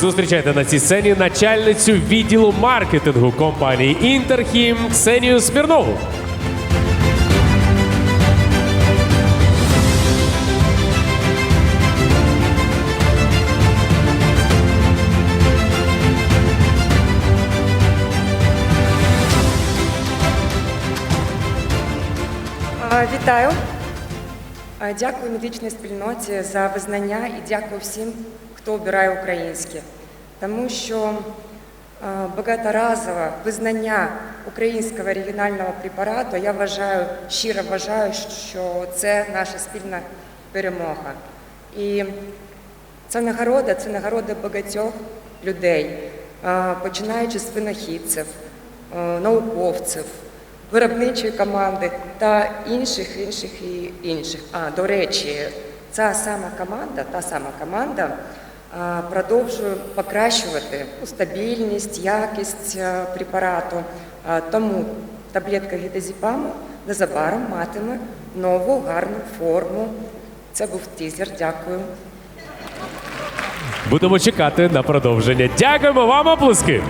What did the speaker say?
Зустрічайте на цій сцені начальницю відділу маркетингу компанії Інтерхім Ксенію Смірнову. Вітаю. Дякую медичній спільноті за визнання і дякую всім, хто обирає українське. Тому що багаторазове визнання українського оригінального препарату я вважаю, щиро вважаю, що це наша спільна перемога. І ця нагорода це нагорода багатьох людей, починаючи з винахідців, науковців, виробничої команди та інших, інших і інших. А до речі, ця сама команда, та сама команда продовжує покращувати стабільність, якість препарату. Тому таблетка гідезіпаму незабаром матиме нову гарну форму. Це був тізер. Дякую. Будемо чекати на продовження. Дякуємо вам, оплески!